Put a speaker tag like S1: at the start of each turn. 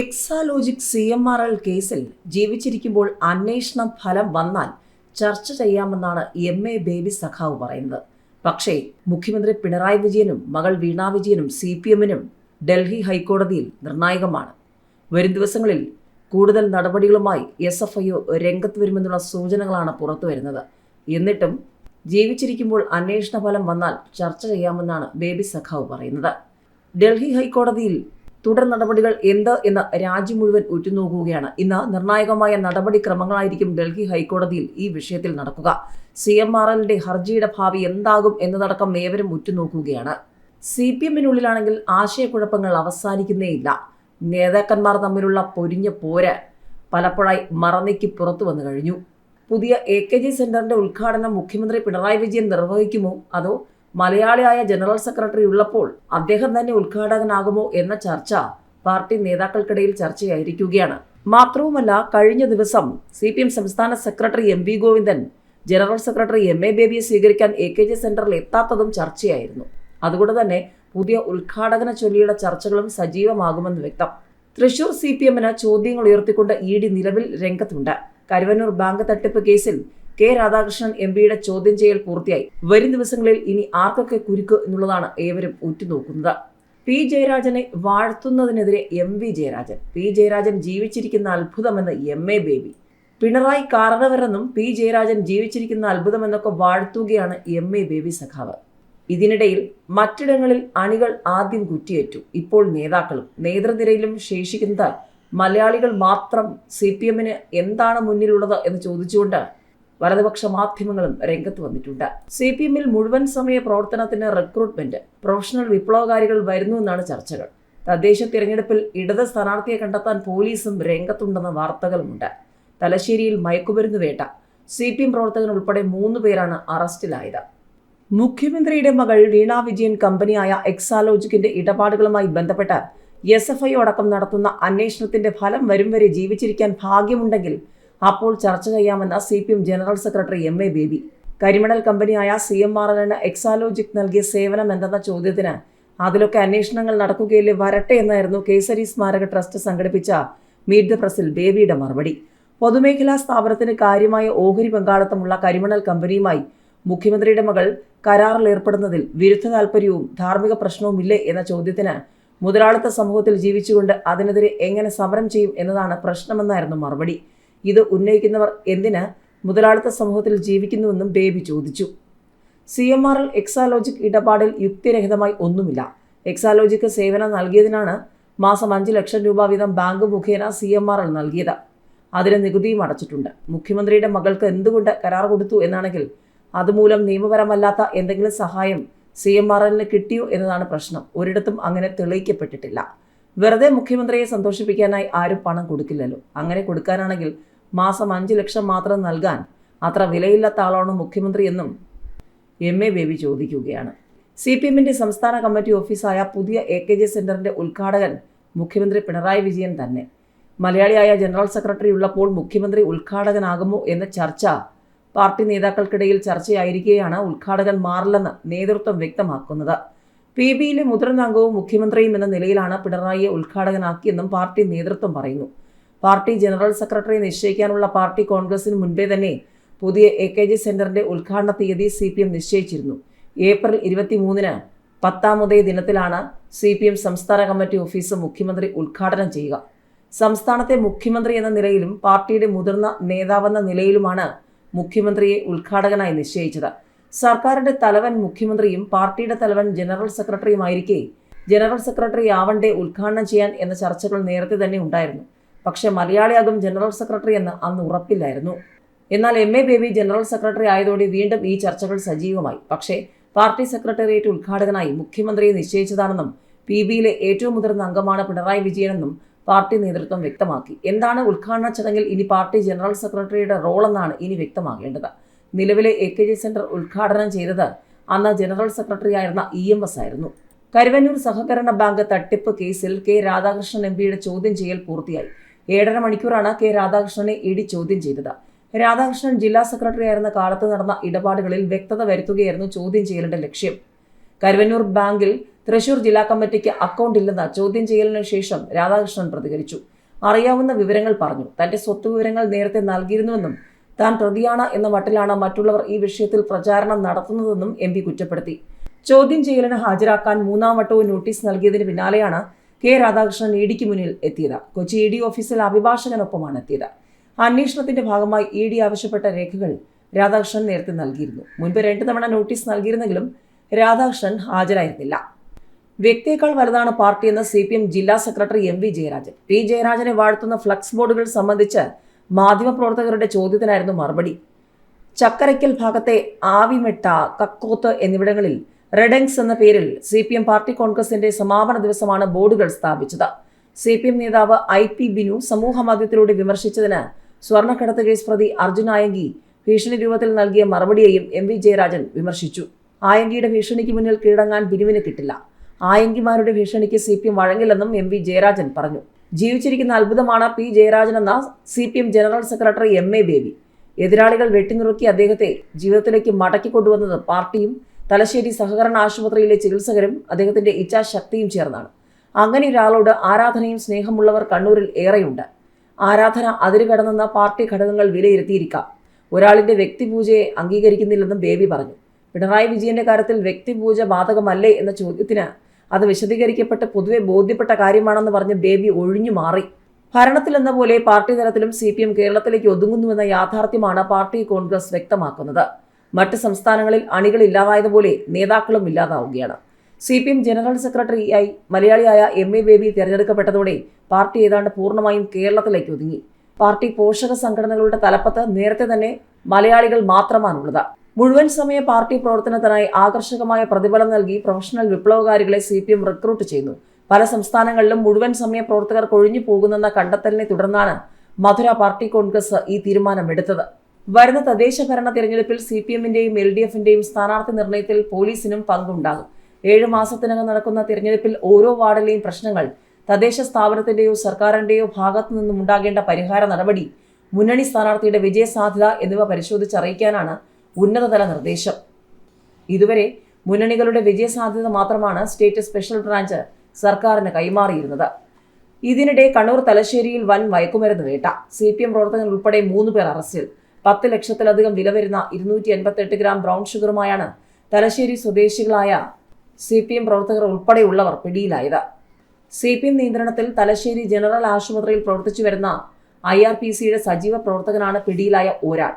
S1: Exalogic C M R L കേസിൽ ജീവിച്ചിരിക്കുമ്പോൾ അന്വേഷണ ഫലം വന്നാൽ ചർച്ച ചെയ്യാമെന്നാണ് എം എ ബേബി സഖാവ് പറയുന്നത്. പക്ഷേ മുഖ്യമന്ത്രി പിണറായി വിജയനും മകൾ വീണ വിജയനും സി പി എമ്മിനും ഡൽഹി ഹൈക്കോടതിയിൽ നിർണായകമാണ്. വരും ദിവസങ്ങളിൽ കൂടുതൽ നടപടികളുമായി എസ് എഫ് ഐ രംഗത്ത് വരുമെന്നുള്ള സൂചനകളാണ് പുറത്തു വരുന്നത്. എന്നിട്ടും ജീവിച്ചിരിക്കുമ്പോൾ അന്വേഷണ ഫലം വന്നാൽ ചർച്ച ചെയ്യാമെന്നാണ് ബേബി സഖാവ് പറയുന്നത്. ഡൽഹി ഹൈക്കോടതിയിൽ തുടർ നടപടികൾ എന്ത് എന്ന് രാജ്യം മുഴുവൻ ഉറ്റുനോക്കുകയാണ്. ഇന്ന് നിർണായകമായ നടപടിക്രമങ്ങളായിരിക്കും ഡൽഹി ഹൈക്കോടതിയിൽ ഈ വിഷയത്തിൽ നടക്കുക. സി എം ആർ എല്ലിന്റെ ഹർജിയുടെ ഭാവി എന്താകും എന്നതടക്കം ഏവരും ഉറ്റുനോക്കുകയാണ്. C P എമ്മിനുള്ളിലാണെങ്കിൽ ആശയക്കുഴപ്പങ്ങൾ അവസാനിക്കുന്നേയില്ല. നേതാക്കന്മാർ തമ്മിലുള്ള പൊരിഞ്ഞ പോര് പലപ്പോഴായി മറന്നേക്ക് പുറത്തു വന്നു കഴിഞ്ഞു. പുതിയ എ കെ ജി സെന്ററിന്റെ ഉദ്ഘാടനം മുഖ്യമന്ത്രി പിണറായി വിജയൻ നിർവഹിക്കുമോ അതോ മലയാളിയായ ജനറൽ സെക്രട്ടറി ഉള്ളപ്പോൾ അദ്ദേഹം തന്നെ ഉദ്ഘാടകനാകുമോ എന്ന ചർച്ച പാർട്ടി നേതാക്കൾക്കിടയിൽ ചർച്ചയായിരിക്കുകയാണ്. മാത്രവുമല്ല കഴിഞ്ഞ ദിവസം സി പി എം സംസ്ഥാന secretary M V Govindan general secretary M A ബേബിയെ സ്വീകരിക്കാൻ എ കെ ജി സെന്ററിൽ എത്താത്തതും ചർച്ചയായിരുന്നു. അതുകൊണ്ട് തന്നെ പുതിയ ഉദ്ഘാടകന ചൊല്ലിയുള്ള ചർച്ചകളും സജീവമാകുമെന്ന് വ്യക്തം. തൃശൂർ സി പി എമ്മിന് ചോദ്യങ്ങൾ ഉയർത്തിക്കൊണ്ട് ഇ ഡി നിലവിൽ രംഗത്തുണ്ട്. കരുവന്നൂർ ബാങ്ക് തട്ടിപ്പ് കേസിൽ കെ രാധാകൃഷ്ണൻ എം പിയുടെ ചോദ്യം ചെയ്യൽ പൂർത്തിയായി. വരും ദിവസങ്ങളിൽ ഇനി ആർക്കൊക്കെ കുരുക്ക് എന്നുള്ളതാണ് ഏവരും ഉറ്റുനോക്കുന്നത്. പി ജയരാജനെ വാഴ്ത്തുന്നതിനെതിരെ M V Jayarajan. P Jayarajan ജീവിച്ചിരിക്കുന്ന അത്ഭുതമെന്ന് എം എ ബേബി. പിണറായി കാരണവരെന്നും പി ജയരാജൻ ജീവിച്ചിരിക്കുന്ന അത്ഭുതമെന്നൊക്കെ വാഴ്ത്തുകയാണ് എം എ ബേബി സഖാവ്. ഇതിനിടയിൽ മറ്റിടങ്ങളിൽ അണികൾ ആദ്യം കുറ്റിയേറ്റു. ഇപ്പോൾ നേതാക്കളും നേതൃനിരയിലും ശേഷിക്കുന്നത് മലയാളികൾ മാത്രം. സി പി എമ്മിന് എന്താണ് മുന്നിലുള്ളത് എന്ന് ചോദിച്ചുകൊണ്ട് വലതുപക്ഷ മാധ്യമങ്ങളും രംഗത്ത് വന്നിട്ടുണ്ട്. സി പി എമ്മിൽ മുഴുവൻ സമയ പ്രവർത്തനത്തിന് റിക്രൂട്ട്മെന്റ് പ്രൊഫഷണൽ വിപ്ലവകാരികൾ വരുന്നു എന്നാണ് ചർച്ചകൾ. തദ്ദേശ തിരഞ്ഞെടുപ്പിൽ ഇടത് സ്ഥാനാർത്ഥിയെ കണ്ടെത്താൻ പോലീസും രംഗത്തുണ്ടെന്ന വാർത്തകളുമുണ്ട്. തലശ്ശേരിയിൽ മയക്കുമരുന്ന് വേട്ട. സി പി എം പ്രവർത്തകൻ ഉൾപ്പെടെ മൂന്ന് പേരാണ് അറസ്റ്റിലായത്. മുഖ്യമന്ത്രിയുടെ മകൾ വീണ വിജയൻ കമ്പനിയായ എക്സാലോജിക്കിന്റെ ഇടപാടുകളുമായി ബന്ധപ്പെട്ട് എസ് എഫ് ഐ അടക്കം നടത്തുന്ന അന്വേഷണത്തിന്റെ ഫലം വരും വരെ ജീവിച്ചിരിക്കാൻ ഭാഗ്യമുണ്ടെങ്കിൽ അപ്പോൾ ചർച്ച ചെയ്യാമെന്ന് C P M general secretary M A Baby. കരിമണൽ കമ്പനിയായ സി എം ആർ എല്ലിന് എക്സാലോജിക് നൽകിയ സേവനം എന്തെന്ന ചോദ്യത്തിന് അതിലൊക്കെ അന്വേഷണങ്ങൾ നടക്കുകയില്ലേ വരട്ടെ എന്നായിരുന്നു കേസരി സ്മാരക ട്രസ്റ്റ് സംഘടിപ്പിച്ച മീറ്റ് ദ പ്രസിൽ ബേബിയുടെ മറുപടി. പൊതുമേഖലാ സ്ഥാപനത്തിന് കാര്യമായ ഓഹരി പങ്കാളിത്തമുള്ള കരിമണൽ കമ്പനിയുമായി മുഖ്യമന്ത്രിയുടെ മകൾ കരാറിൽ ഏർപ്പെടുന്നതിൽ വിരുദ്ധ താൽപ്പര്യവും ധാർമ്മിക പ്രശ്നവുമില്ലേ എന്ന ചോദ്യത്തിന് മുതലാളിത്ത സമൂഹത്തിൽ ജീവിച്ചുകൊണ്ട് അതിനെതിരെ എങ്ങനെ സമരം ചെയ്യും എന്നതാണ് പ്രശ്നമെന്നായിരുന്നു മറുപടി. ഇത് ഉന്നയിക്കുന്നവർ എന്തിന് മുതലാളിത്ത സമൂഹത്തിൽ ജീവിക്കുന്നുവെന്നും ബേബി ചോദിച്ചു. C M R L Exalogic ഇടപാടിൽ യുക്തിരഹിതമായി ഒന്നുമില്ല. എക്സാലോജിക്ക് സേവനം നൽകിയതിനാണ് മാസം അഞ്ച് ലക്ഷം രൂപ വീതം ബാങ്ക് മുഖേന സി എം ആർ എൽ നൽകിയത്. അതിന് നികുതിയും അടച്ചിട്ടുണ്ട്. മുഖ്യമന്ത്രിയുടെ മകൾക്ക് എന്തുകൊണ്ട് കരാർ കൊടുത്തു എന്നാണെങ്കിൽ അതുമൂലം നിയമപരമല്ലാത്ത എന്തെങ്കിലും സഹായം സി എം ആർ എല്ലിന് കിട്ടിയോ എന്നതാണ് പ്രശ്നം. ഒരിടത്തും അങ്ങനെ തെളിയിക്കപ്പെട്ടിട്ടില്ല. വെറുതെ മുഖ്യമന്ത്രിയെ സന്തോഷിപ്പിക്കാനായി ആരും പണം കൊടുക്കില്ലല്ലോ. അങ്ങനെ കൊടുക്കാനാണെങ്കിൽ മാസം അഞ്ച് ലക്ഷം മാത്രം നൽകാൻ അത്ര വിലയില്ലാത്ത ആളാണ് മുഖ്യമന്ത്രി എന്നും എം എ ബേബി ചോദിക്കുകയാണ്. സി പി എമ്മിന്റെ സംസ്ഥാന കമ്മിറ്റി ഓഫീസായ പുതിയ എ കെ ജി സെന്ററിന്റെ ഉദ്ഘാടകൻ മുഖ്യമന്ത്രി പിണറായി വിജയൻ തന്നെ. മലയാളിയായ ജനറൽ സെക്രട്ടറി ഉള്ളപ്പോൾ മുഖ്യമന്ത്രി ഉദ്ഘാടകനാകുമോ എന്ന ചർച്ച പാർട്ടി നേതാക്കൾക്കിടയിൽ ചർച്ചയായിരിക്കെയാണ് ഉദ്ഘാടകൻ മാറില്ലെന്ന് നേതൃത്വം വ്യക്തമാക്കുന്നത്. പി ബിയിലെ മുതിർന്ന അംഗവും മുഖ്യമന്ത്രിയും എന്ന നിലയിലാണ് പിണറായിയെ ഉദ്ഘാടകനാക്കിയെന്നും പാർട്ടി നേതൃത്വം പറയുന്നു. പാർട്ടി ജനറൽ സെക്രട്ടറി നിശ്ചയിക്കാനുള്ള പാർട്ടി കോൺഗ്രസിന് മുൻപേ തന്നെ പുതിയ എ കെ ജി സെന്ററിന്റെ ഉദ്ഘാടന തീയതി സി പി എം നിശ്ചയിച്ചിരുന്നു. ഏപ്രിൽ ഇരുപത്തിമൂന്നിന് പത്താമതേ ദിനത്തിലാണ് സി പി എം സംസ്ഥാന കമ്മിറ്റി ഓഫീസ് മുഖ്യമന്ത്രി ഉദ്ഘാടനം ചെയ്യുക. സംസ്ഥാനത്തെ മുഖ്യമന്ത്രി എന്ന നിലയിലും പാർട്ടിയുടെ മുതിർന്ന നേതാവെന്ന നിലയിലുമാണ് മുഖ്യമന്ത്രിയെ ഉദ്ഘാടകനായി നിശ്ചയിച്ചത്. സർക്കാരിന്റെ തലവൻ മുഖ്യമന്ത്രിയും പാർട്ടിയുടെ തലവൻ ജനറൽ സെക്രട്ടറിയുമായിരിക്കെ ജനറൽ സെക്രട്ടറി ആവണ്ടേ ഉദ്ഘാടനം ചെയ്യാൻ എന്ന ചർച്ചകൾ നേരത്തെ തന്നെ ഉണ്ടായിരുന്നു. പക്ഷേ മലയാളിയാകും ജനറൽ സെക്രട്ടറി എന്ന് അന്ന് ഉറപ്പില്ലായിരുന്നു. എന്നാൽ M A Baby general secretary ആയതോടെ വീണ്ടും ഈ ചർച്ചകൾ സജീവമായി. പക്ഷേ പാർട്ടി സെക്രട്ടേറിയറ്റ് ഉദ്ഘാടകനായി മുഖ്യമന്ത്രിയെ നിശ്ചയിച്ചതാണെന്നും പി ബിയിലെ ഏറ്റവും മുതിർന്ന അംഗമാണ് പിണറായി വിജയനെന്നും പാർട്ടി നേതൃത്വം വ്യക്തമാക്കി. എന്താണ് ഉദ്ഘാടന ചടങ്ങിൽ ഇനി പാർട്ടി ജനറൽ സെക്രട്ടറിയുടെ റോൾ എന്നാണ് ഇനി വ്യക്തമാകേണ്ടത്? നിലവിലെ എ കെ ജി സെന്റർ ഉദ്ഘാടനം ചെയ്തത് അന്ന് ജനറൽ സെക്രട്ടറി ആയിരുന്ന ഇ എം എസ് ആയിരുന്നു. കരുവന്നൂർ സഹകരണ ബാങ്ക് തട്ടിപ്പ് കേസിൽ കെ രാധാകൃഷ്ണൻ എം പിയുടെ ചോദ്യം ചെയ്യൽ പൂർത്തിയായി. ഏഴര മണിക്കൂറാണ് കെ രാധാകൃഷ്ണനെ ഇ ഡി ചോദ്യം ചെയ്തത്. രാധാകൃഷ്ണൻ ജില്ലാ സെക്രട്ടറി ആയിരുന്ന കാലത്ത് നടന്ന ഇടപാടുകളിൽ വ്യക്തത വരുത്തുകയായിരുന്നു ചോദ്യം ചെയ്യലിന്റെ ലക്ഷ്യം. കരുവന്നൂർ ബാങ്കിൽ തൃശൂർ ജില്ലാ കമ്മിറ്റിക്ക് അക്കൗണ്ട് ഇല്ലെന്ന് ചോദ്യം ചെയ്യലിന് ശേഷം രാധാകൃഷ്ണൻ പ്രതികരിച്ചു. അറിയാവുന്ന വിവരങ്ങൾ പറഞ്ഞു. തന്റെ സ്വത്ത് വിവരങ്ങൾ നേരത്തെ നൽകിയിരുന്നുവെന്നും താൻ പ്രതിയാണ് എന്ന മട്ടിലാണ് മറ്റുള്ളവർ ഈ വിഷയത്തിൽ പ്രചാരണം നടത്തുന്നതെന്നും എം കുറ്റപ്പെടുത്തി. ചോദ്യം ചെയ്യലിന് ഹാജരാക്കാൻ മൂന്നാം വട്ടവും നോട്ടീസ് നൽകിയതിന് പിന്നാലെയാണ് കെ രാധാകൃഷ്ണൻ ഇ ഡിക്ക് മുന്നിൽ എത്തിയത്. കൊച്ചി ഇ ഡി ഓഫീസിൽ അഭിഭാഷകനൊപ്പമാണ് എത്തിയത്. അന്വേഷണത്തിന്റെ ഭാഗമായി ഇ ഡി ആവശ്യപ്പെട്ട രേഖകൾ രാധാകൃഷ്ണൻ നേരത്തെ നൽകിയിരുന്നു. മുൻപ് രണ്ടു തവണ നോട്ടീസ് നൽകിയിരുന്നെങ്കിലും രാധാകൃഷ്ണൻ ഹാജരായിരുന്നില്ല. വ്യക്തിയേക്കാൾ വലുതാണ് പാർട്ടിയെന്ന് സി പി എം ജില്ലാ secretary M V Jayarajan. P ജയരാജനെ വാഴ്ത്തുന്ന ഫ്ലക്സ് ബോർഡുകൾ സംബന്ധിച്ച് മാധ്യമപ്രവർത്തകരുടെ ചോദ്യത്തിനായിരുന്നു മറുപടി. ചക്കരയ്ക്കൽ ഭാഗത്തെ ആവിമെട്ട കക്കോത്ത് എന്നിവിടങ്ങളിൽ റെഡങ്സ് എന്ന പേരിൽ സി പി എം പാർട്ടി കോൺഗ്രസിന്റെ സമാപന ദിവസമാണ് ബോർഡുകൾ സ്ഥാപിച്ചത്. സി പി എം നേതാവ് ഐ പി ബിനു സമൂഹ മാധ്യമത്തിലൂടെ വിമർശിച്ചതിന് സ്വർണക്കടത്ത് കേസ് പ്രതി അർജുൻ ആയങ്കി ഭീഷണി രൂപത്തിൽ നൽകിയ മറുപടിയെയും എം വി ജയരാജൻ വിമർശിച്ചു. ആയങ്കിയുടെ ഭീഷണിക്ക് മുന്നിൽ കീഴടങ്ങാൻ ബിനുവിന് കിട്ടില്ല. ആയങ്കിമാരുടെ ഭീഷണിക്ക് സി പി എം വഴങ്ങില്ലെന്നും എം വി ജയരാജൻ പറഞ്ഞു. ജീവിച്ചിരിക്കുന്ന അത്ഭുതമാണ് പി ജയരാജൻ എന്ന C P M general secretary M A Baby. എതിരാളികൾ വെട്ടിനുറുക്കി അദ്ദേഹത്തെ ജീവിതത്തിലേക്ക് മടക്കി കൊണ്ടുവന്നത് പാർട്ടിയും തലശ്ശേരി സഹകരണ ആശുപത്രിയിലെ ചികിത്സകരും അദ്ദേഹത്തിന്റെ ഇച്ഛാശക്തിയും ചേർന്നാണ്. അങ്ങനെ ഒരാളോട് ആരാധനയും സ്നേഹമുള്ളവർ കണ്ണൂരിൽ ഏറെയുണ്ട്. ആരാധന അതിരുകടന്നെന്ന പാർട്ടി ഘടകങ്ങൾ വിലയിരുത്തിയിരിക്കാം. ഒരാളിന്റെ വ്യക്തിപൂജയെ അംഗീകരിക്കുന്നില്ലെന്നും ബേബി പറഞ്ഞു. പിണറായി വിജയന്റെ കാര്യത്തിൽ വ്യക്തിപൂജ ബാധകമല്ലേ എന്ന ചോദ്യത്തിന് അത് വിശദീകരിക്കപ്പെട്ട് പൊതുവെ ബോധ്യപ്പെട്ട കാര്യമാണെന്ന് പറഞ്ഞ് ബേബി ഒഴിഞ്ഞു മാറി. ഭരണത്തിലെന്ന പോലെ പാർട്ടി തലത്തിലും സി കേരളത്തിലേക്ക് ഒതുങ്ങുന്നുവെന്ന യാഥാർത്ഥ്യമാണ് പാർട്ടി കോൺഗ്രസ് വ്യക്തമാക്കുന്നത്. മറ്റ് സംസ്ഥാനങ്ങളിൽ അണികൾ ഇല്ലാതായതുപോലെ നേതാക്കളും ഇല്ലാതാവുകയാണ്. സി പി എം ജനറൽ സെക്രട്ടറിയായി മലയാളിയായ എം എ ബേബി തിരഞ്ഞെടുക്കപ്പെട്ടതോടെ പാർട്ടി ഏതാണ്ട് പൂർണമായും കേരളത്തിലേക്ക് ഒതുങ്ങി. പാർട്ടി പോഷക സംഘടനകളുടെ തലപ്പത്ത് നേരത്തെ തന്നെ മലയാളികൾ മാത്രമാണുള്ളത്. മുഴുവൻ സമയ പാർട്ടി പ്രവർത്തനത്തിനായി ആകർഷകമായ പ്രതിഫലം നൽകി പ്രൊഫഷണൽ വിപ്ലവകാരികളെ സി പി എം റിക്രൂട്ട് ചെയ്യുന്നു. പല സംസ്ഥാനങ്ങളിലും മുഴുവൻ സമയ പ്രവർത്തകർ കൊഴിഞ്ഞു പോകുന്നെന്ന കണ്ടെത്തലിനെ തുടർന്നാണ് മധുര പാർട്ടി കോൺഗ്രസ് ഈ തീരുമാനമെടുത്തത്. വരുന്ന തദ്ദേശ ഭരണ തെരഞ്ഞെടുപ്പിൽ സി പി എമ്മിന്റെയും എൽ ഡി എഫിന്റെയും സ്ഥാനാർത്ഥി നിർണയത്തിൽ പോലീസിനും പങ്കുണ്ടാകും. ഏഴ് മാസത്തിനകം നടക്കുന്ന തിരഞ്ഞെടുപ്പിൽ ഓരോ വാർഡിലെയും പ്രശ്നങ്ങൾ തദ്ദേശ സ്ഥാപനത്തിന്റെയോ സർക്കാരിന്റെയോ ഭാഗത്തു നിന്നും ഉണ്ടാകേണ്ട പരിഹാര നടപടി മുന്നണി സ്ഥാനാർത്ഥിയുടെ വിജയസാധ്യത എന്നിവ പരിശോധിച്ചറിയിക്കാനാണ് ഉന്നതതല നിർദ്ദേശം. ഇതുവരെ മുന്നണികളുടെ വിജയസാധ്യത മാത്രമാണ് സ്റ്റേറ്റ് സ്പെഷ്യൽ ബ്രാഞ്ച് സർക്കാരിന് കൈമാറിയിരുന്നത്. ഇതിനിടെ കണ്ണൂർ തലശ്ശേരിയിൽ വൻ മയക്കുമരുന്ന് വേട്ട. സി പി എം പ്രവർത്തകർ ഉൾപ്പെടെ മൂന്ന് പേർ അറസ്റ്റിൽ. പത്ത് ലക്ഷത്തിലധികം വില വരുന്ന ഇരുന്നൂറ്റി എൺപത്തെട്ട് ഗ്രാം ബ്രൗൺ ഷുഗറുമായാണ് തലശ്ശേരി സ്വദേശികളായ സി പി എം പ്രവർത്തകർ ഉൾപ്പെടെയുള്ളവർ പിടിയിലായത്. സി പി എം നിയന്ത്രണത്തിൽ തലശ്ശേരി ജനറൽ ആശുപത്രിയിൽ പ്രവർത്തിച്ചു വരുന്ന ഐ ആർ പി സിയുടെ സജീവ പ്രവർത്തകനാണ് പിടിയിലായ ഒരാൾ.